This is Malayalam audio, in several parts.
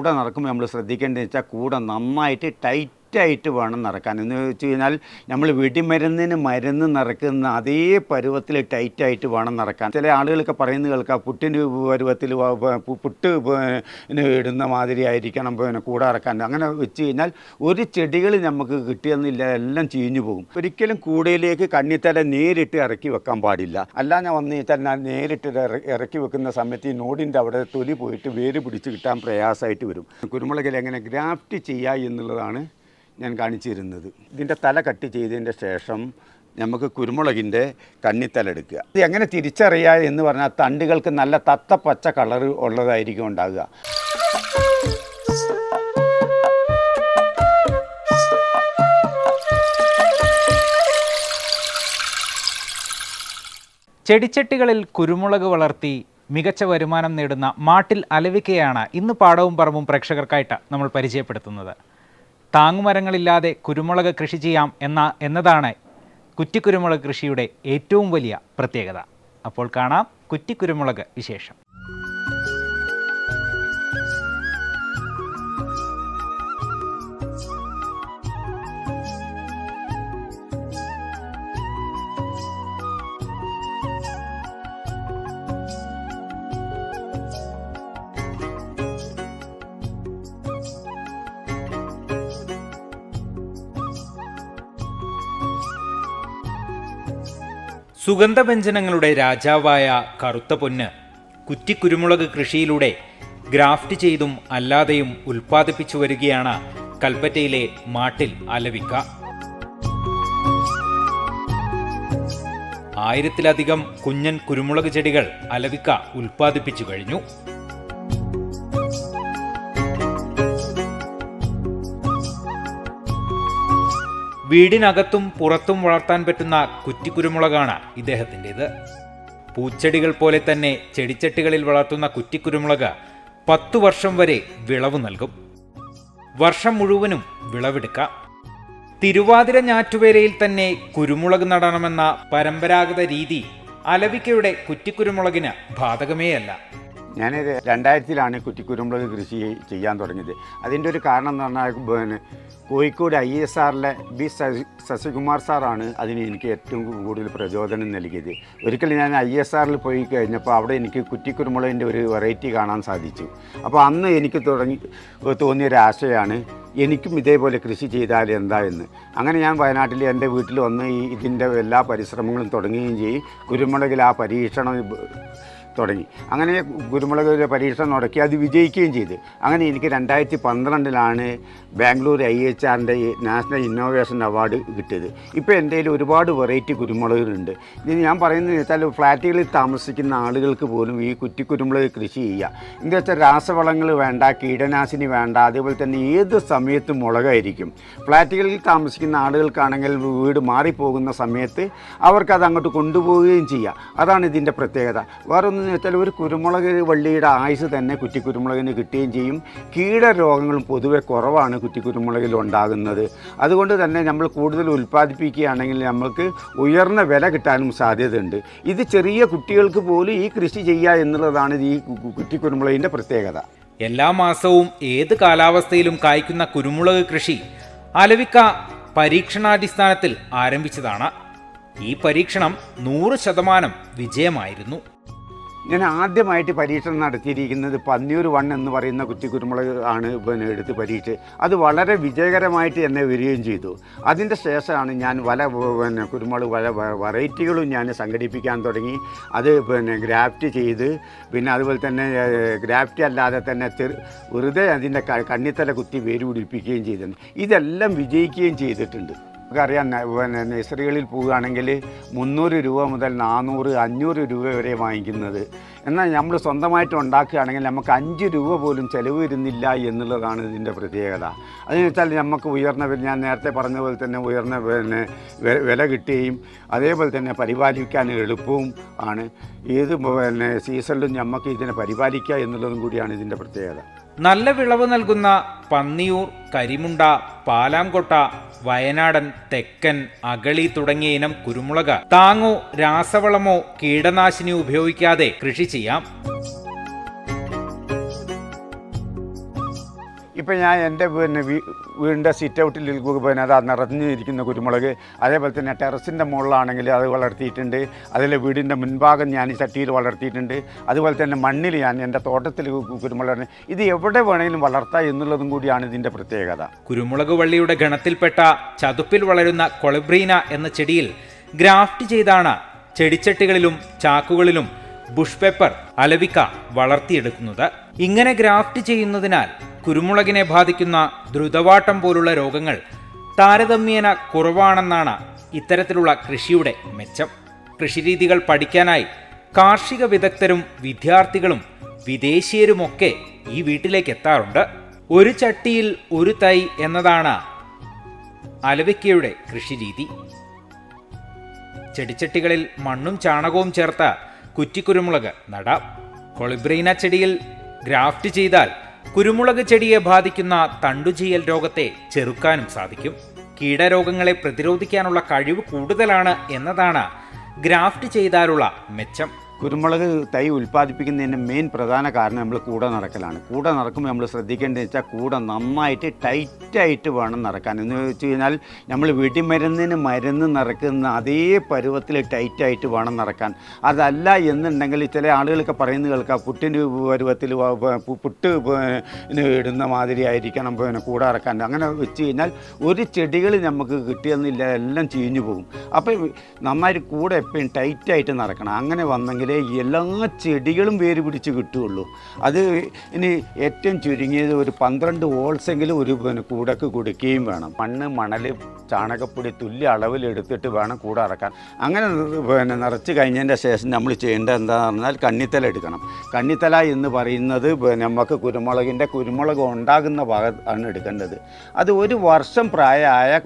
കൂടെ നടക്കുമ്പോൾ നമ്മൾ ശ്രദ്ധിക്കേണ്ടതെന്ന് വെച്ചാൽ കൂടെ നന്നായിട്ട് ടൈറ്റ് ആയിട്ട് വേണം നടക്കാൻ. എന്ന് വെച്ച് കഴിഞ്ഞാൽ നമ്മൾ വെടിമരുന്നിന് മരുന്ന് നിറക്കുന്ന അതേ പരുവത്തിൽ ടൈറ്റായിട്ട് വേണം നടക്കാൻ. ചില ആളുകളൊക്കെ പറയുന്നത് കേൾക്കാം പുട്ടിന് പരുവത്തിൽ പുട്ട് ഇടുന്ന മാതിരി ആയിരിക്കണം പിന്നെ കൂടെ ഇറക്കാൻ അങ്ങനെ വെച്ച് കഴിഞ്ഞാൽ ഒരു ചെടികൾ നമുക്ക് കിട്ടിയെന്നില്ല എല്ലാം ചീഞ്ഞു പോകും. ഒരിക്കലും കൂടയിലേക്ക് കണ്ണിത്തല നേരിട്ട് ഇറക്കി വെക്കാൻ പാടില്ല. അല്ല ഞാൻ വന്നു കഴിഞ്ഞാൽ നേരിട്ട് ഇറക്കി വെക്കുന്ന സമയത്ത് ഈ നോടിന്റെ അവിടെ തൊലി പോയിട്ട് വേര് പിടിച്ച് കിട്ടാൻ പ്രയാസമായിട്ട് വരും. കുരുമുളകിൽ എങ്ങനെ ഗ്രാഫ്റ്റ് ചെയ്യുക എന്നുള്ളതാണ് ഞാൻ കാണിച്ചിരുന്നത്. ഇതിന്റെ തല കട്ട് ചെയ്തതിന്റെ ശേഷം നമുക്ക് കുരുമുളകിന്റെ കണ്ണിത്തല എടുക്കുക. ഇത് എങ്ങനെ തിരിച്ചറിയുക എന്ന് പറഞ്ഞാൽ തണ്ടുകൾക്ക് നല്ല തത്ത പച്ച കളർ ഉള്ളതായിരിക്കും ഉണ്ടാകുക ചെടിച്ചട്ടികളിൽ കുരുമുളക് വളർത്തി മികച്ച വരുമാനം നേടുന്ന മാട്ടിൽ അലവിക്കയാണ് ഇന്ന് പാടവും പറമ്പും പ്രേക്ഷകർക്കായിട്ട് നമ്മൾ പരിചയപ്പെടുത്തുന്നത്. താങ്ങുമരങ്ങളില്ലാതെ കുരുമുളക് കൃഷി ചെയ്യാം എന്ന എന്നതാണ് കുറ്റിക്കുരുമുളക് കൃഷിയുടെ ഏറ്റവും വലിയ പ്രത്യേകത. അപ്പോൾ കാണാം കുറ്റിക്കുരുമുളക് വിശേഷം. സുഗന്ധവ്യഞ്ജനങ്ങളുടെ രാജാവായ കറുത്ത പൊന്ന് കുറ്റിക്കുരുമുളക് കൃഷിയിലൂടെ ഗ്രാഫ്റ്റ് ചെയ്തും അല്ലാതെയും ഉൽപ്പാദിപ്പിച്ചു വരികയാണ് കൽപ്പറ്റയിലെ മാട്ടിൽ അലവിക്ക. ആയിരത്തിലധികം കുഞ്ഞൻ കുരുമുളക് ചെടികൾ അലവിക്ക ഉൽപ്പാദിപ്പിച്ചു കഴിഞ്ഞു. വീടിനകത്തും പുറത്തും വളർത്താൻ പറ്റുന്ന കുറ്റിക്കുരുമുളകാണ് ഇദ്ദേഹത്തിന്റെത്. പൂച്ചെടികൾ പോലെ തന്നെ ചെടിച്ചട്ടികളിൽ വളർത്തുന്ന കുറ്റിക്കുരുമുളക് പത്തു വർഷം വരെ വിളവ് നൽകും. വർഷം മുഴുവനും വിളവെടുക്കാം. തിരുവാതിര ഞാറ്റുവേലയിൽ തന്നെ കുരുമുളക് നടണമെന്ന പരമ്പരാഗത രീതി അലവിക്കയുടെ കുറ്റിക്കുരുമുളകിന് ബാധകമേയല്ല. ഞാൻ രണ്ടായിരത്തിലാണ് കുറ്റിക്കുരുമുളക് കൃഷി ചെയ്യാൻ തുടങ്ങിയത്. അതിന്റെ ഒരു കാരണം എന്ന് പറഞ്ഞാൽ പിന്നെ കോഴിക്കോട് ഐ എസ് ആറിലെ ബി ശശി ശശികുമാർ സാറാണ് അതിന് എനിക്ക് ഏറ്റവും കൂടുതൽ പ്രചോദനം നൽകിയത്. ഒരിക്കൽ ഞാൻ ഐ എസ് ആറിൽ പോയി കഴിഞ്ഞപ്പോൾ അവിടെ എനിക്ക് കുറ്റിക്കുരുമുളകിന്റെ ഒരു വെറൈറ്റി കാണാൻ സാധിച്ചു. അപ്പോൾ അന്ന് എനിക്ക് തുടങ്ങി തോന്നിയൊരാശയാണ് എനിക്കും ഇതേപോലെ കൃഷി ചെയ്താൽ എന്താ എന്ന്. അങ്ങനെ ഞാൻ വയനാട്ടിൽ എന്റെ വീട്ടിൽ വന്ന് ഈ ഇതിന്റെ എല്ലാ പരിശ്രമങ്ങളും തുടങ്ങുകയും ചെയ്യും. കുരുമുളകിൽ ആ പരീക്ഷണം തുടങ്ങി. അങ്ങനെ കുരുമുളക് പരീക്ഷണം നടക്കി അത് വിജയിക്കുകയും ചെയ്തു. അങ്ങനെ എനിക്ക് രണ്ടായിരത്തി പന്ത്രണ്ടിലാണ് ബാംഗ്ലൂർ ഐ എച്ച് ആറിന്റെ നാഷണൽ ഇന്നോവേഷൻ അവാർഡ് കിട്ടിയത്. ഇപ്പോൾ കയ്യിൽ ഒരുപാട് വെറൈറ്റി കുരുമുളകുകളുണ്ട്. ഇത് ഞാൻ പറയുന്നത് വെച്ചാൽ ഫ്ലാറ്റുകളിൽ താമസിക്കുന്ന ആളുകൾക്ക് പോലും ഈ കുറ്റി കുരുമുളക് കൃഷി ചെയ്യുക. എന്താ വെച്ചാൽ രാസവളങ്ങൾ വേണ്ട കീടനാശിനി വേണ്ട അതേപോലെ തന്നെ ഏത് സമയത്തും മുളകായിരിക്കും. ഫ്ലാറ്റുകളിൽ താമസിക്കുന്ന ആളുകൾക്കാണെങ്കിൽ വീട് മാറിപ്പോകുന്ന സമയത്ത് അവർക്കത് അങ്ങോട്ട് കൊണ്ടുപോവുകയും ചെയ്യാം. അതാണ് ഇതിന്റെ പ്രത്യേകത. വേറൊന്നെന്ന് വെച്ചാൽ ഒരു കുരുമുളക് വള്ളിയുടെ ആയുസ് തന്നെ കുറ്റി കുരുമുളകിന് കിട്ടുകയും ചെയ്യും. കീടരോഗങ്ങളും പൊതുവെ കുറവാണ് കുറ്റിക്കുരുമുളകിൽ ഉണ്ടാകുന്നത് അതുകൊണ്ട് തന്നെ നമ്മൾ കൂടുതൽ ഉൽപ്പാദിപ്പിക്കുകയാണെങ്കിൽ നമ്മൾക്ക് ഉയർന്ന വില കിട്ടാനും സാധ്യതയുണ്ട്. ഇത് ചെറിയ കുട്ടികൾക്ക് പോലും ഈ കൃഷി ചെയ്യുക എന്നുള്ളതാണ് ഈ കുറ്റി കുറ്റിക്കുരുമുളകിന്റെ പ്രത്യേകത. എല്ലാ മാസവും ഏത് കാലാവസ്ഥയിലും കായ്ക്കുന്ന കുരുമുളക് കൃഷി അലവിക്ക പരീക്ഷണാടിസ്ഥാനത്തിൽ ആരംഭിച്ചതാണ്. ഈ പരീക്ഷണം നൂറ് ശതമാനം വിജയമായിരുന്നു. ഞാൻ ആദ്യമായിട്ട് പരീക്ഷണം നടത്തിയിരിക്കുന്നത് പന്നിയൂർ വൺ എന്ന് പറയുന്ന കുറ്റിക്കുരുമുളക് ആണ് പിന്നെ എടുത്ത് പരീക്ഷ അത് വളരെ വിജയകരമായിട്ട് എന്നെ വരികയും ചെയ്തു. അതിന്റെ ശേഷമാണ് ഞാൻ പല പിന്നെ കുരുമുളക് വല വെറൈറ്റികളും ഞാൻ സംഘടിപ്പിക്കാൻ തുടങ്ങി. അത് പിന്നെ ഗ്രാഫ്റ്റ് ചെയ്ത് പിന്നെ അതുപോലെ തന്നെ ഗ്രാഫ്റ്റ് അല്ലാതെ തന്നെ വെറുതെ അതിന്റെ കണ്ണിത്തല കുത്തി വേര് പിടിപ്പിക്കുകയും ചെയ്തിട്ടുണ്ട് ഇതെല്ലാം വിജയിക്കുകയും ചെയ്തിട്ടുണ്ട്. നമുക്കറിയാം പിന്നെ നഴ്സറികളിൽ പോവുകയാണെങ്കിൽ മുന്നൂറ് രൂപ മുതൽ നാനൂറ് അഞ്ഞൂറ് രൂപ വരെ വാങ്ങിക്കുന്നത്. എന്നാൽ നമ്മൾ സ്വന്തമായിട്ട് ഉണ്ടാക്കുകയാണെങ്കിൽ നമുക്ക് അഞ്ച് രൂപ പോലും ചിലവ് വരുന്നില്ല എന്നുള്ളതാണ് ഇതിന്റെ പ്രത്യേകത. അതെന്ന് വെച്ചാൽ നമുക്ക് ഉയർന്ന ഞാൻ നേരത്തെ പറഞ്ഞ പോലെ തന്നെ ഉയർന്ന പിന്നെ വില കിട്ടുകയും അതേപോലെ തന്നെ പരിപാലിക്കാൻ എളുപ്പവും ആണ്. ഏത് പിന്നെ സീസണിലും നമുക്ക് ഇതിനെ പരിപാലിക്കുക എന്നുള്ളതും കൂടിയാണ് ഇതിന്റെ പ്രത്യേകത. നല്ല വിളവ് നൽകുന്ന പന്നിയൂർ കരിമുണ്ട പാലാംകൊട്ട വയനാടൻ തെക്കൻ അകളി തുടങ്ങിയ ഇനം കുരുമുളക്. താങ്ങോ രാസവളമോ കീടനാശിനി ഉപയോഗിക്കാതെ കൃഷി ചെയ്യാം. ഇപ്പം ഞാൻ എന്റെ പിന്നെ വീടിന്റെ സിറ്റ് ഔട്ടിൽ പിന്നെ അത് നിറഞ്ഞിരിക്കുന്ന കുരുമുളക് അതേപോലെ തന്നെ ടെറസിന്റെ മുകളിലാണെങ്കിൽ അത് വളർത്തിയിട്ടുണ്ട്. അതിലെ വീടിന്റെ മുൻഭാഗം ഞാൻ ഈ ചട്ടിയിൽ വളർത്തിയിട്ടുണ്ട്. അതുപോലെ തന്നെ മണ്ണിൽ ഞാൻ എന്റെ തോട്ടത്തിൽ കുരുമുളക് ഇത് എവിടെ വേണമെങ്കിലും വളർത്താം എന്നുള്ളതും കൂടിയാണ് ഇതിന്റെ പ്രത്യേകത. കുരുമുളക് വള്ളിയുടെ ഗണത്തിൽപ്പെട്ട ചതുപ്പിൽ വളരുന്ന കൊളബ്രീന എന്ന ചെടിയിൽ ഗ്രാഫ്റ്റ് ചെയ്താണ് ചെടിച്ചട്ടികളിലും ചാക്കുകളിലും ബുഷ് പേപ്പർ അലവിക്ക വളർത്തിയെടുക്കുന്നത്. ഇങ്ങനെ ഗ്രാഫ്റ്റ് ചെയ്യുന്നതിനാൽ കുരുമുളകിനെ ബാധിക്കുന്ന ദ്രുതവാട്ടം പോലുള്ള രോഗങ്ങൾ താരതമ്യേന കുറവാണെന്നാണ് ഇത്തരത്തിലുള്ള കൃഷിയുടെ മെച്ചം. കൃഷിരീതികൾ പഠിക്കാനായി കാർഷിക വിദഗ്ധരും വിദ്യാർത്ഥികളും വിദേശീയരുമൊക്കെ ഈ വീട്ടിലേക്ക് എത്താറുണ്ട് ഒരു ചട്ടിയിൽ ഒരു തൈ എന്നതാണ് അലവിക്കയുടെ കൃഷിരീതി. ചെടിച്ചട്ടികളിൽ മണ്ണും ചാണകവും ചേർത്ത കുറ്റിക്കുരുമുളക് നടാം. കൊളിബ്രീന ചെടിയിൽ ഗ്രാഫ്റ്റ് ചെയ്താൽ കുരുമുളക് ചെടിയെ ബാധിക്കുന്ന തണ്ടുചീയൽ രോഗത്തെ ചെറുക്കാനും സാധിക്കും. കീടരോഗങ്ങളെ പ്രതിരോധിക്കാനുള്ള കഴിവ് കൂടുതലാണ് എന്നതാണ് ഗ്രാഫ്റ്റ് ചെയ്താലുള്ള മെച്ചം. കുരുമുളക് തൈ ഉൽപ്പാദിപ്പിക്കുന്നതിന്റെ മെയിൻ പ്രധാന കാരണം നമ്മൾ കൂടെ നടക്കലാണ്. കൂടെ നടക്കുമ്പോൾ നമ്മൾ ശ്രദ്ധിക്കേണ്ടത് വെച്ചാൽ കൂടെ നന്നായിട്ട് ടൈറ്റായിട്ട് വേണം നടക്കാൻ. എന്ന് വെച്ച് കഴിഞ്ഞാൽ നമ്മൾ വെടിമരുന്നിന് മരുന്ന് നിറക്കുന്ന അതേ പരുവത്തിൽ ടൈറ്റായിട്ട് വേണം നടക്കാൻ. അതല്ല എന്നുണ്ടെങ്കിൽ ചില ആളുകളൊക്കെ പറയുന്നത് കേൾക്കാം പുട്ടിന്റെ പരുവത്തിൽ പുട്ട് ഇടുന്ന മാതിരി ആയിരിക്കണം പിന്നെ കൂടെ ഇറക്കാൻ അങ്ങനെ വെച്ച് കഴിഞ്ഞാൽ ഒരു ചെടികൾ നമുക്ക് കിട്ടിയെന്നില്ല എല്ലാം ചീഞ്ഞു പോകും. അപ്പോൾ നന്നായിട്ട് കൂടെ എപ്പോഴും ടൈറ്റായിട്ട് നടക്കണം. അങ്ങനെ വന്നെങ്കിലേ എല്ലാ ചെടികളും വേര് പിടിച്ച് കിട്ടുകയുള്ളൂ. അത് ഇനി ഏറ്റവും ചുരുങ്ങിയത് ഒരു പന്ത്രണ്ട് ഓൾസെങ്കിലും ഒരു കൂടക്ക് കൊടുക്കുകയും വേണം. മണ്ണ് മണൽ ചാണകപ്പൊടി തുല്യ അളവിലെടുത്തിട്ട് വേണം കൂടെ ഇറക്കാൻ അങ്ങനെ പിന്നെ നിറച്ച് കഴിഞ്ഞതിന്റെ ശേഷം നമ്മൾ ചെയ്യേണ്ടത് എന്താണെന്ന് പറഞ്ഞാൽ കണ്ണിത്തല എടുക്കണം. കണ്ണിത്തല എന്ന് പറയുന്നത് നമുക്ക് കുരുമുളകിന്റെ കുരുമുളക് ഉണ്ടാകുന്ന ഭാഗത്താണ് എടുക്കേണ്ടത്. അത് ഒരു വർഷം പ്രായമായ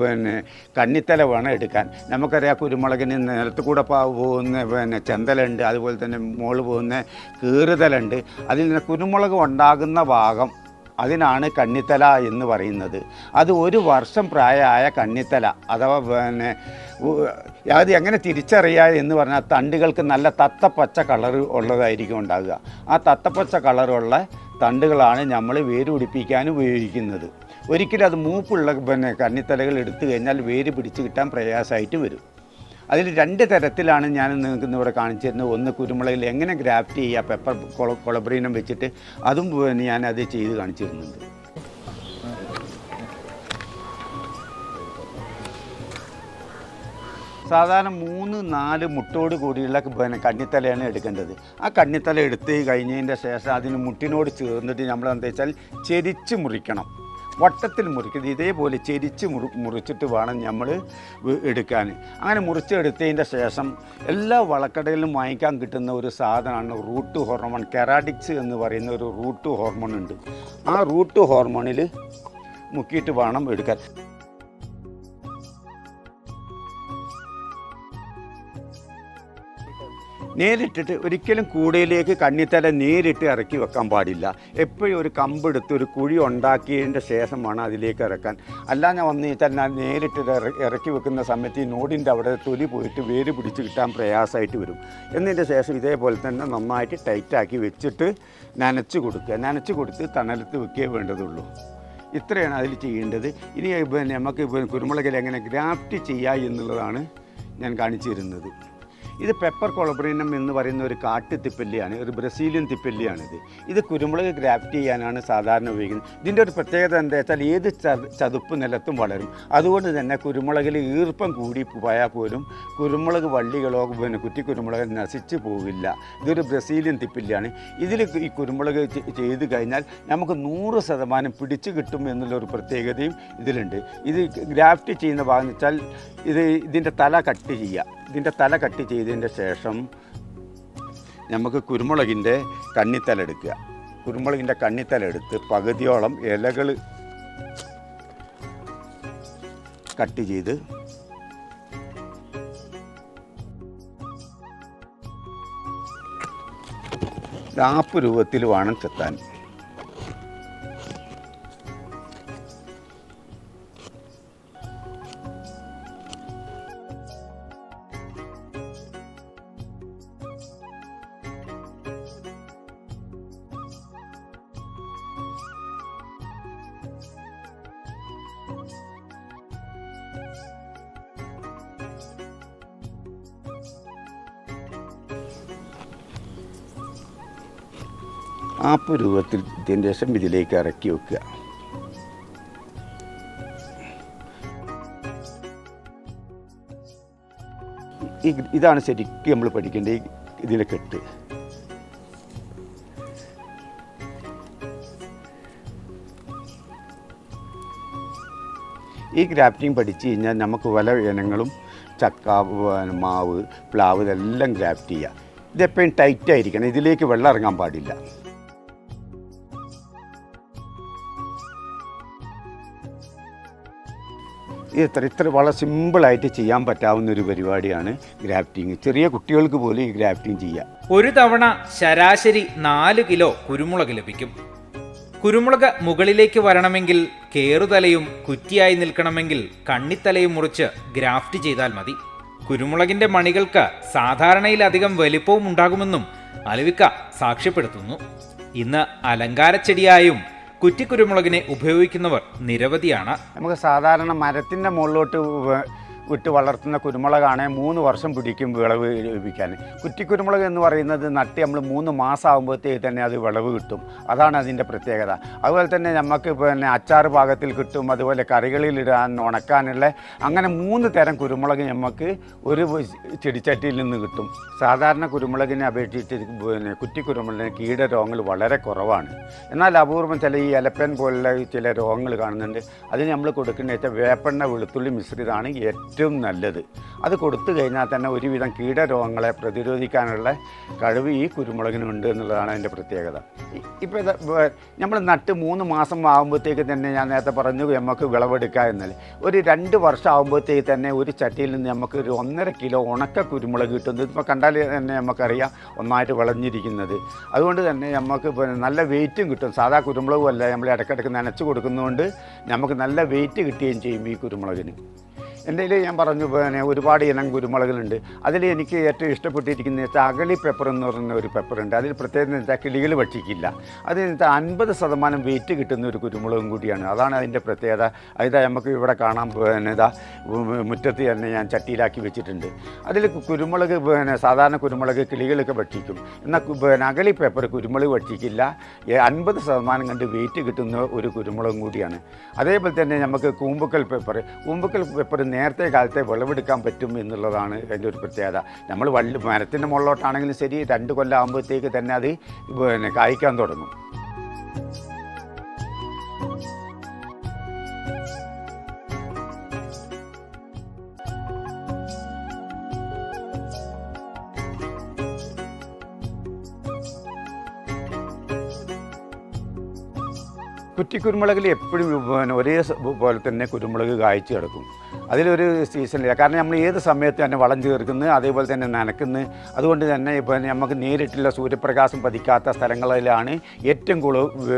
പിന്നെ കണ്ണിത്തല വേണം എടുക്കാൻ. നമുക്കറിയാം കുരുമുളകിന് നിലത്ത് കൂടെ പോകുന്ന പിന്നെ ചെന്തലുണ്ട്. അതുപോലെ തന്നെ മുകളിൽ പോകുന്ന കീറുതലുണ്ട്. അതിൽ നിന്ന് കുരുമുളക് ഉണ്ടാകുന്ന ഭാഗം അതിനാണ് കണ്ണിത്തല എന്ന് പറയുന്നത്. അത് ഒരു വർഷം പ്രായമായ കണ്ണിത്തല അഥവാ പിന്നെ അത് എങ്ങനെ തിരിച്ചറിയുക എന്ന് പറഞ്ഞാൽ തണ്ടുകൾക്ക് നല്ല തത്തപ്പച്ച കളർ ഉള്ളതായിരിക്കും ഉണ്ടാകുക ആ തത്തപ്പച്ച കളറുള്ള തണ്ടുകളാണ് നമ്മൾ വേര് പിടിപ്പിക്കാൻ ഉപയോഗിക്കുന്നത്. ഒരിക്കലും അത് മൂപ്പുള്ള പിന്നെ കണ്ണിത്തലകൾ എടുത്തു കഴിഞ്ഞാൽ വേര് പിടിച്ച് കിട്ടാൻ പ്രയാസമായിട്ട് വരും. അതിൽ രണ്ട് തരത്തിലാണ് ഞാൻ നിങ്ങൾക്ക് ഇവിടെ കാണിച്ചു തരുന്നത് ഒന്ന് കുരുമുളകിൽ എങ്ങനെ ഗ്രാഫ്റ്റ് ചെയ്യുക പെപ്പർ കൊള കൊളബ്രീനം വെച്ചിട്ട് അതും ഞാൻ അത് ചെയ്ത് കാണിച്ചു തരുന്നുണ്ട് സാധാരണ മൂന്ന് നാല് മുട്ടോട് കൂടിയുള്ള പിന്നെ കണ്ണിത്തലയാണ് എടുക്കേണ്ടത്. ആ കണ്ണിത്തല എടുത്ത് കഴിഞ്ഞതിന്റെ ശേഷം അതിന് മുട്ടിനോട് ചേർന്നിട്ട് നമ്മൾ എന്താ വെച്ചാൽ ചെരിച്ച് മുറിക്കണം. വട്ടത്തിൽ മുറിക്കുന്നത് ഇതേപോലെ ചെരിച്ച് മുറി മുറിച്ചിട്ട് വേണം നമ്മൾ എടുക്കാൻ. അങ്ങനെ മുറിച്ചെടുത്തതിന്റെ ശേഷം എല്ലാ വളക്കടയിലും വാങ്ങിക്കാൻ കിട്ടുന്ന ഒരു സാധനമാണ് റൂട്ട് ഹോർമോൺ കെറാഡിക്സ് എന്ന് പറയുന്ന ഒരു റൂട്ട് ഹോർമോൺ ഉണ്ട് ആ റൂട്ട് ഹോർമോണിൽ മുക്കിയിട്ട് വേണം എടുക്കാൻ. നേരിട്ടിട്ട് ഒരിക്കലും കൂടയിലേക്ക് കണ്ണിത്തല നേരിട്ട് ഇറക്കി വെക്കാൻ പാടില്ല. എപ്പോഴും ഒരു കമ്പെടുത്ത് ഒരു കുഴി ഉണ്ടാക്കിയതിന്റെ ശേഷം വേണം അതിലേക്ക് ഇറക്കാൻ. അല്ലാതെ വന്നു കഴിഞ്ഞാൽ നേരിട്ട് ഇറക്കി വെക്കുന്ന സമയത്ത് ഈ നോടിന്റെ അവിടെ തൊലി പോയിട്ട് വേര് പിടിച്ച് കിട്ടാൻ പ്രയാസമായിട്ട് വരും. എന്നതിന്റെ ശേഷം ഇതേപോലെ തന്നെ നന്നായിട്ട് ടൈറ്റാക്കി വെച്ചിട്ട് നനച്ച് കൊടുക്കുക. നനച്ച് കൊടുത്ത് തണലത്ത് വെക്കുകയേ വേണ്ടതുള്ളൂ. ഇത്രയാണ് അതിൽ ചെയ്യേണ്ടത്. ഇനി പിന്നെ നമുക്ക് കുരുമുളകിൽ എങ്ങനെ ഗ്രാഫ്റ്റ് ചെയ്യുക എന്നുള്ളതാണ് ഞാൻ കാണിച്ചു തരുന്നത് ഇത് പെപ്പർ കൊളബ്രീനം എന്ന് പറയുന്ന ഒരു കാട്ടു തിപ്പല്ലിയാണ് ഒരു ബ്രസീലിയൻ തിപ്പല്ലിയാണിത് ഇത്. കുരുമുളക് ഗ്രാഫ്റ്റ് ചെയ്യാനാണ് സാധാരണ ഉപയോഗിക്കുന്നത്. ഇതിന്റെ ഒരു പ്രത്യേകത എന്താ വെച്ചാൽ ഏത് ചതുപ്പ് നിലത്തും വളരും. അതുകൊണ്ട് തന്നെ കുരുമുളകിൽ ഈർപ്പം കൂടി പോയാൽ പോലും കുരുമുളക് വള്ളികളോ പിന്നെ കുറ്റി കുരുമുളക് നശിച്ചു പോവില്ല ഇതൊരു ബ്രസീലിയൻ തിപ്പല്ലിയാണ്. ഇതിൽ ഈ കുരുമുളക് ചെയ്ത് കഴിഞ്ഞാൽ നമുക്ക് നൂറ് ശതമാനം പിടിച്ചു കിട്ടും എന്നുള്ളൊരു പ്രത്യേകതയും ഇതിലുണ്ട്. ഇത് ഗ്രാഫ്റ്റ് ചെയ്യുന്ന ഭാഗം വെച്ചാൽ ഇത് ഇതിന്റെ തല കട്ട് ചെയ്യുക. ഇതിന്റെ തല കട്ട് ചെയ്തതിന്റെ ശേഷം നമുക്ക് കുരുമുളകിന്റെ കണ്ണിത്തല എടുക്കുക. കുരുമുളകിന്റെ കണ്ണിത്തല എടുത്ത് പകുതിയോളം ഇലകൾ കട്ട് ചെയ്ത് ആപ്പ് രൂപത്തിൽ വേണം ചെത്താൻ. ആ രൂപത്തിൽ ഇതിന്റെ ഇതിലേക്ക് ഇറക്കി വെക്കുക. ഇതാണ് ശരിക്കും നമ്മൾ പഠിക്കേണ്ട ഇതിന്റെ കെട്ട്. ഈ ഗ്രാഫ്റ്റിംഗ് പഠിച്ചു കഴിഞ്ഞാൽ നമുക്ക് പല ഇനങ്ങളും ചക്ക മാവ് പ്ലാവ് ഇതെല്ലാം ഗ്രാഫ്റ്റ് ചെയ്യാം. ഇതെപ്പോഴും ടൈറ്റ് ആയിരിക്കണം. ഇതിലേക്ക് വെള്ളം ഇറങ്ങാൻ പാടില്ല. ഇത്ര ഇത്ര വളരെ സിമ്പിളായിട്ട് ചെയ്യാൻ പറ്റാവുന്ന ഒരു പരിപാടിയാണ് ഗ്രാഫ്റ്റിംഗ്. ചെറിയ കുട്ടികൾക്ക് പോലും ഈ ഗ്രാഫ്റ്റിംഗ് ചെയ്യാം. ഒരു തവണ ശരാശരി നാല് കിലോ കുരുമുളക് ലഭിക്കും. കുരുമുളക് മുകളിലേക്ക് വരണമെങ്കിൽ കേറുതലയും കുറ്റിയായി നിൽക്കണമെങ്കിൽ കണ്ണിത്തലയും മുറിച്ച് ഗ്രാഫ്റ്റ് ചെയ്താൽ മതി. കുരുമുളകിന്റെ മണികൾക്ക് സാധാരണയിലധികം വലിപ്പവും ഉണ്ടാകുമെന്നും അലവിക്ക സാക്ഷ്യപ്പെടുത്തുന്നു. ഇന്ന് അലങ്കാരച്ചെടിയായും കുറ്റിക്കുരുമുളകിനെ ഉപയോഗിക്കുന്നവർ നിരവധിയാണ്. നമുക്ക് സാധാരണ മരത്തിന്റെ മുകളിലോട്ട് വിട്ട് വളർത്തുന്ന കുരുമുളകാണ് മൂന്ന് വർഷം പിടിക്കും വിളവ് ലഭിക്കാൻ. കുറ്റിക്കുരുമുളക് എന്ന് പറയുന്നത് നട്ട് നമ്മൾ മൂന്ന് മാസം ആകുമ്പോഴത്തേക്ക് തന്നെ അത് വിളവ് കിട്ടും. അതാണ് അതിന്റെ പ്രത്യേകത. അതുപോലെ തന്നെ നമുക്ക് പിന്നെ അച്ചാർ പാകത്തിൽ കിട്ടും അതുപോലെ കറികളിൽ ഇടാൻ ഉണക്കാനുള്ള അങ്ങനെ മൂന്ന് തരം കുരുമുളക് നമുക്ക് ഒരു ചെടിച്ചട്ടിയിൽ നിന്ന് കിട്ടും. സാധാരണ കുരുമുളകിനെ അപേക്ഷിച്ച് പിന്നെ കുറ്റിക്കുരുമുളകിന് കീടരോഗങ്ങൾ വളരെ കുറവാണ്. എന്നാൽ അപൂർവം ചില ഈ എലപ്പൻ പോലുള്ള ചില രോഗങ്ങൾ കാണുന്നുണ്ട്. അതിന് നമ്മൾ കൊടുക്കുന്ന വെച്ചാൽ വേപ്പെണ്ണ വെളുത്തുള്ളി മിശ്രിതമാണ് ഏറ്റവും നല്ലത്. അത് കൊടുത്തു കഴിഞ്ഞാൽ തന്നെ ഒരുവിധം കീടരോഗങ്ങളെ പ്രതിരോധിക്കാനുള്ള കഴിവ് ഈ കുരുമുളകിനുണ്ട് എന്നുള്ളതാണ് അതിന്റെ പ്രത്യേകത. ഇപ്പോൾ നമ്മൾ നട്ട് മൂന്ന് മാസം ആകുമ്പോഴത്തേക്ക് തന്നെ ഞാൻ നേരത്തെ പറഞ്ഞു നമുക്ക് വിളവെടുക്കുക എന്നാൽ ഒരു രണ്ട് വർഷം ആകുമ്പോഴത്തേക്ക് തന്നെ ഒരു ചട്ടിയിൽ നിന്ന് നമുക്ക് ഒരു ഒന്നര കിലോ ഉണക്ക കുരുമുളക് കിട്ടുന്നത് ഇപ്പോൾ കണ്ടാൽ തന്നെ നമുക്കറിയാം ഒന്നായിട്ട് വിളഞ്ഞിരിക്കുന്നത്. അതുകൊണ്ട് തന്നെ നമുക്ക് നല്ല വെയിറ്റും കിട്ടും. സാധാ കുരുമുളകും അല്ല നമ്മൾ ഇടയ്ക്കിടയ്ക്ക് നനച്ച് കൊടുക്കുന്നതുകൊണ്ട് നമുക്ക് നല്ല വെയിറ്റ് കിട്ടുകയും ചെയ്യും ഈ കുരുമുളകിന്. എന്റെ ഞാൻ പറഞ്ഞു പിന്നെ ഒരുപാട് ഇനം കുരുമുളകുകളുണ്ട്. അതിൽ എനിക്ക് ഏറ്റവും ഇഷ്ടപ്പെട്ടിരിക്കുന്ന വെച്ചാൽ അഗളി പെപ്പർ എന്ന് പറയുന്ന ഒരു പെപ്പറുണ്ട് അതിൽ പ്രത്യേകം എന്താ കിളികൾ ഭക്ഷിക്കില്ല അത് വെച്ചാൽ അൻപത് ശതമാനം വെയിറ്റ് കിട്ടുന്ന ഒരു കുരുമുളകും കൂടിയാണ്. അതാണ് അതിന്റെ പ്രത്യേകത. അതിതാ നമുക്ക് ഇവിടെ കാണാൻ പിന്നെ മുറ്റത്ത് തന്നെ ഞാൻ ചട്ടിയിലാക്കി വെച്ചിട്ടുണ്ട്. അതിൽ കുരുമുളക് പിന്നെ സാധാരണ കുരുമുളക് കിളികളൊക്കെ ഭക്ഷിക്കും എന്നാൽ പിന്നെ അകളി പേപ്പർ കുരുമുളക് ഭക്ഷിക്കില്ല അൻപത് ശതമാനം കണ്ട് വെയിറ്റ് കിട്ടുന്ന ഒരു കുരുമുളകും കൂടിയാണ്. അതേപോലെ തന്നെ നമുക്ക് കൂമ്പുക്കൽ പേപ്പർ കൂമ്പുക്കൽ പേപ്പർ നേരത്തെ കാലത്തെ വിളവെടുക്കാൻ പറ്റും എന്നുള്ളതാണ് അതിന്റെ ഒരു പ്രത്യേകത. നമ്മൾ വള്ളി മരത്തിന്റെ മുകളിലോട്ടാണെങ്കിലും ശരി രണ്ട് കൊല്ലം ആകുമ്പോഴത്തേക്ക് തന്നെ അത് പിന്നെ കായ്ക്കാൻ തുടങ്ങും. കുറ്റിക്കുരുമുളകിൽ എപ്പോഴും ഒരേ പോലെ തന്നെ കുരുമുളക് കായ്ച്ചു കിടക്കും. അതിലൊരു സീസണില്ല കാരണം നമ്മൾ ഏത് സമയത്ത് തന്നെ വളം ചേർക്കുന്നു അതേപോലെ തന്നെ നനക്കുന്നു. അതുകൊണ്ട് തന്നെ ഇപ്പോൾ നമുക്ക് നേരിട്ടുള്ള സൂര്യപ്രകാശം പതിക്കാത്ത സ്ഥലങ്ങളിലാണ് ഏറ്റവും കൂടുതൽ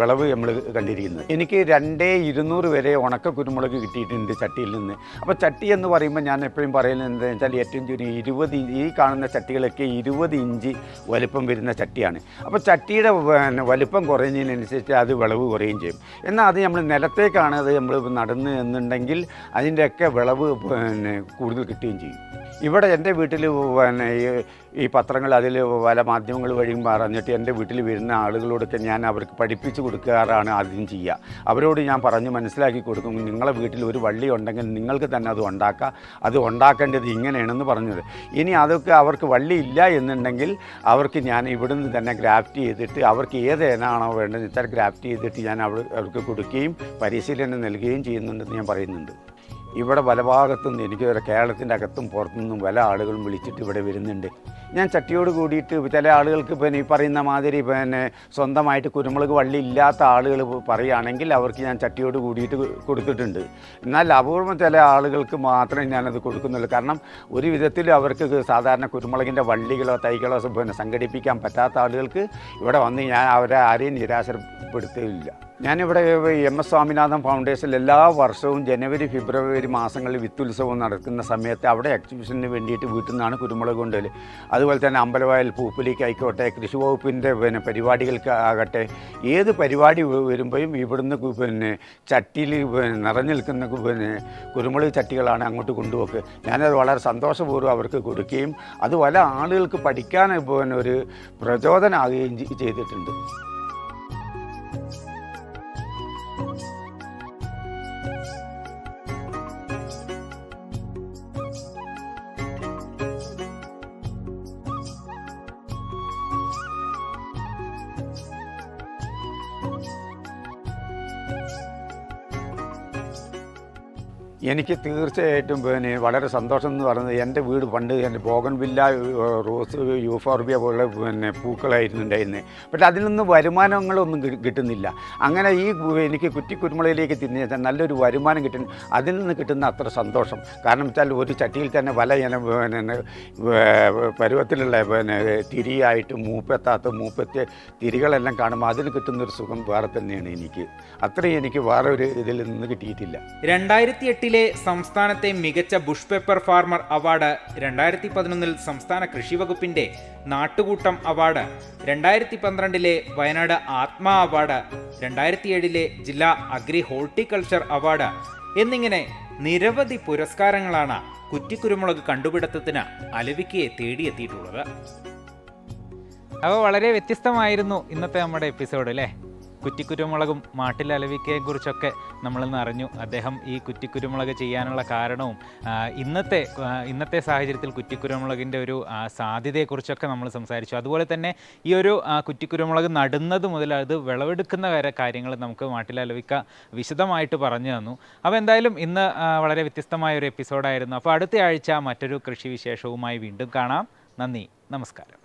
വിളവ് നമ്മൾ കണ്ടിരിക്കുന്നത്. എനിക്ക് രണ്ടേ ഇരുന്നൂറ് വരെ ഉണക്ക കുരുമുളക് കിട്ടിയിട്ടുണ്ട് ചട്ടിയിൽ നിന്ന്. അപ്പോൾ ചട്ടി എന്ന് പറയുമ്പോൾ ഞാൻ എപ്പോഴും പറയുന്നത് എന്താണെന്ന് വെച്ചാൽ ഏറ്റവും ചുരുങ്ങി ഇരുപത് ഈ കാണുന്ന ചട്ടികളൊക്കെ ഇരുപത് ഇഞ്ച് വലുപ്പം വരുന്ന ചട്ടിയാണ്. അപ്പോൾ ചട്ടിയുടെ വലുപ്പം കുറഞ്ഞതിനനുസരിച്ച് അത് വിളവ് കുറയുകയും ചെയ്യും. എന്നാൽ അത് നമ്മൾ നിലത്തേക്കാണ് അത് നമ്മൾ നടന്ന് എന്നുണ്ടെങ്കിൽ അതിന്റെയൊക്കെ വിളവ് പിന്നെ കൂടുതൽ കിട്ടുകയും ചെയ്യും. ഇവിടെ എന്റെ വീട്ടിൽ പിന്നെ ഈ- പത്രങ്ങൾ അതിൽ പല മാധ്യമങ്ങൾ വഴിയും പറഞ്ഞിട്ട് എന്റെ വീട്ടിൽ വരുന്ന ആളുകളോടൊക്കെ ഞാൻ അവർക്ക് പഠിപ്പിച്ചു കൊടുക്കാറാണ് ആദ്യം ചെയ്യുക. അവരോട് ഞാൻ പറഞ്ഞ് മനസ്സിലാക്കി കൊടുക്കും നിങ്ങളെ വീട്ടിൽ ഒരു വള്ളി ഉണ്ടെങ്കിൽ നിങ്ങൾക്ക് തന്നെ അത് ഉണ്ടാക്കാം. അത് ഉണ്ടാക്കേണ്ടത് ഇങ്ങനെയാണെന്ന് പറഞ്ഞത്. ഇനി അതൊക്കെ അവർക്ക് വള്ളി ഇല്ല എന്നുണ്ടെങ്കിൽ അവർക്ക് ഞാൻ ഇവിടുന്ന് തന്നെ ഗ്രാഫ്റ്റ് ചെയ്തിട്ട് അവർക്ക് ഏത് ഇനാണോ വേണ്ടത് ഇത്തരം ഗ്രാഫ്റ്റ് ചെയ്തിട്ട് ഞാൻ അവർ അവർക്ക് കൊടുക്കുകയും പരിശീലനം നൽകുകയും ചെയ്യുന്നുണ്ടെന്ന് ഞാൻ പറയുന്നുണ്ട്. ഇവിടെ പല ഭാഗത്തുനിന്ന് എനിക്ക് കേരളത്തിന്റെ അകത്തും പുറത്തുനിന്നും പല ആളുകളും വിളിച്ചിട്ട് ഇവിടെ വരുന്നുണ്ട്. ഞാൻ ചട്ടിയോട് കൂടിയിട്ട് ചില ആളുകൾക്ക് പിന്നെ ഈ പറയുന്ന മാതിരി പിന്നെ സ്വന്തമായിട്ട് കുരുമുളക് വള്ളി ഇല്ലാത്ത ആളുകൾ പറയുകയാണെങ്കിൽ അവർക്ക് ഞാൻ ചട്ടിയോട് കൂടിയിട്ട് കൊടുത്തിട്ടുണ്ട്. എന്നാൽ അപൂർവം ചില ആളുകൾക്ക് മാത്രമേ ഞാനത് കൊടുക്കുന്നുള്ളൂ. കാരണം ഒരു വിധത്തിൽ അവർക്ക് സാധാരണ കുരുമുളകിന്റെ വള്ളികളോ തൈകളോ പിന്നെ സംഘടിപ്പിക്കാൻ പറ്റാത്ത ആളുകൾക്ക് ഇവിടെ വന്ന് ഞാൻ അവരെ ആരെയും നിരാശപ്പെടുത്തുകയില്ല. ഞാനിവിടെ എം എസ് സ്വാമിനാഥൻ ഫൗണ്ടേഷനിൽ എല്ലാ വർഷവും ജനുവരി ഫെബ്രുവരി മാസങ്ങളിൽ വിത്തുത്സവം നടക്കുന്ന സമയത്ത് അവിടെ എക്സിബിഷന് വേണ്ടിയിട്ട് വീട്ടിൽ നിന്നാണ് കുരുമുളക് കൊണ്ടുവരൽ അതുപോലെ തന്നെ അമ്പലവയൽ പൂപ്പലിക്ക് ആയിക്കോട്ടെ കൃഷി വകുപ്പിന്റെ പിന്നെ പരിപാടികൾക്ക് ആകട്ടെ ഏത് പരിപാടി വരുമ്പോഴും ഇവിടുന്ന് പിന്നെ ചട്ടിയിൽ നിറഞ്ഞു നിൽക്കുന്ന പിന്നെ കുരുമുളക് ചട്ടികളാണ് അങ്ങോട്ട് കൊണ്ടുപോക്ക് ഞാനത് വളരെ സന്തോഷപൂർവം അവർക്ക് കൊടുക്കുകയും അത് പല ആളുകൾക്ക് പഠിക്കാൻ പിന്നെ ഒരു പ്രചോദനമാകുകയും ചെയ്തിട്ടുണ്ട്. എനിക്ക് തീർച്ചയായിട്ടും പിന്നെ വളരെ സന്തോഷം എന്ന് പറയുന്നത് എന്റെ വീട് പണ്ട് എന്റെ ബോഗൻവില്ല റോസ് യൂഫോർബിയ പോലുള്ള പിന്നെ പൂക്കളായിരുന്നു ഉണ്ടായിരുന്നത് പക്ഷേ അതിൽ നിന്ന് വരുമാനങ്ങളൊന്നും കിട്ടുന്നില്ല. അങ്ങനെ ഈ എനിക്ക് കുറ്റിക്കുരുമുളയിലേക്ക് തിരിഞ്ഞു വെച്ചാൽ നല്ലൊരു വരുമാനം കിട്ടും. അതിൽ നിന്ന് കിട്ടുന്ന അത്ര സന്തോഷം. കാരണം വെച്ചാൽ ഒരു ചട്ടിയിൽ തന്നെ വല ഇങ്ങനെ പിന്നെ പരുവത്തിലുള്ള പിന്നെ തിരിയായിട്ട് മൂപ്പെത്താത്ത മൂപ്പത്തെ തിരികളെല്ലാം കാണുമ്പോൾ അതിന് കിട്ടുന്നൊരു സുഖം വേറെ തന്നെയാണ് എനിക്ക്. അത്രയും എനിക്ക് വേറെ ഒരു ഇതിൽ നിന്ന് കിട്ടിയിട്ടില്ല. രണ്ടായിരത്തി എട്ടിലെ സംസ്ഥാനത്തെ മികച്ച ബുഷ് പേപ്പർ ഫാർമർ അവാർഡ് രണ്ടായിരത്തി പതിനൊന്നിൽ സംസ്ഥാന കൃഷി വകുപ്പിന്റെ നാട്ടുകൂട്ടം അവാർഡ് രണ്ടായിരത്തി പന്ത്രണ്ടിലെ വയനാട് ആത്മാ അവാർഡ് രണ്ടായിരത്തി ഏഴിലെ ജില്ലാ അഗ്രി ഹോർട്ടിക്കൾച്ചർ അവാർഡ് എന്നിങ്ങനെ നിരവധി പുരസ്കാരങ്ങളാണ് കുറ്റിക്കുരുമുളക് കണ്ടുപിടുത്തത്തിന് അലവിക്കയെ തേടിയെത്തിയിട്ടുള്ളത്. അപ്പോൾ വളരെ വ്യത്യസ്തമായിരുന്നു ഇന്നത്തെ നമ്മുടെ എപ്പിസോഡ് അല്ലേ? കുറ്റിക്കുരുമുളകും മാട്ടിൽ അലവിക്കയെ കുറിച്ചൊക്കെ നമ്മളിന്ന് അറിഞ്ഞു. അദ്ദേഹം ഈ കുറ്റിക്കുരുമുളക് ചെയ്യാനുള്ള കാരണവും ഇന്നത്തെ ഇന്നത്തെ സാഹചര്യത്തിൽ കുറ്റിക്കുരുമുളകിന്റെ ഒരു സാധ്യതയെക്കുറിച്ചൊക്കെ നമ്മൾ സംസാരിച്ചു. അതുപോലെ തന്നെ ഈ ഒരു കുറ്റിക്കുരുമുളക് നടുന്നത് മുതൽ അത് വിളവെടുക്കുന്ന വരെ കാര്യങ്ങൾ നമുക്ക് മാട്ടിൽ അലവിക്ക വിശദമായിട്ട് പറഞ്ഞു തന്നു. അപ്പോൾ എന്തായാലും ഇന്ന് വളരെ വ്യത്യസ്തമായ ഒരു എപ്പിസോഡായിരുന്നു. അപ്പോൾ അടുത്ത ആഴ്ച മറ്റൊരു കൃഷി വിശേഷവുമായി വീണ്ടും കാണാം. നന്ദി നമസ്കാരം.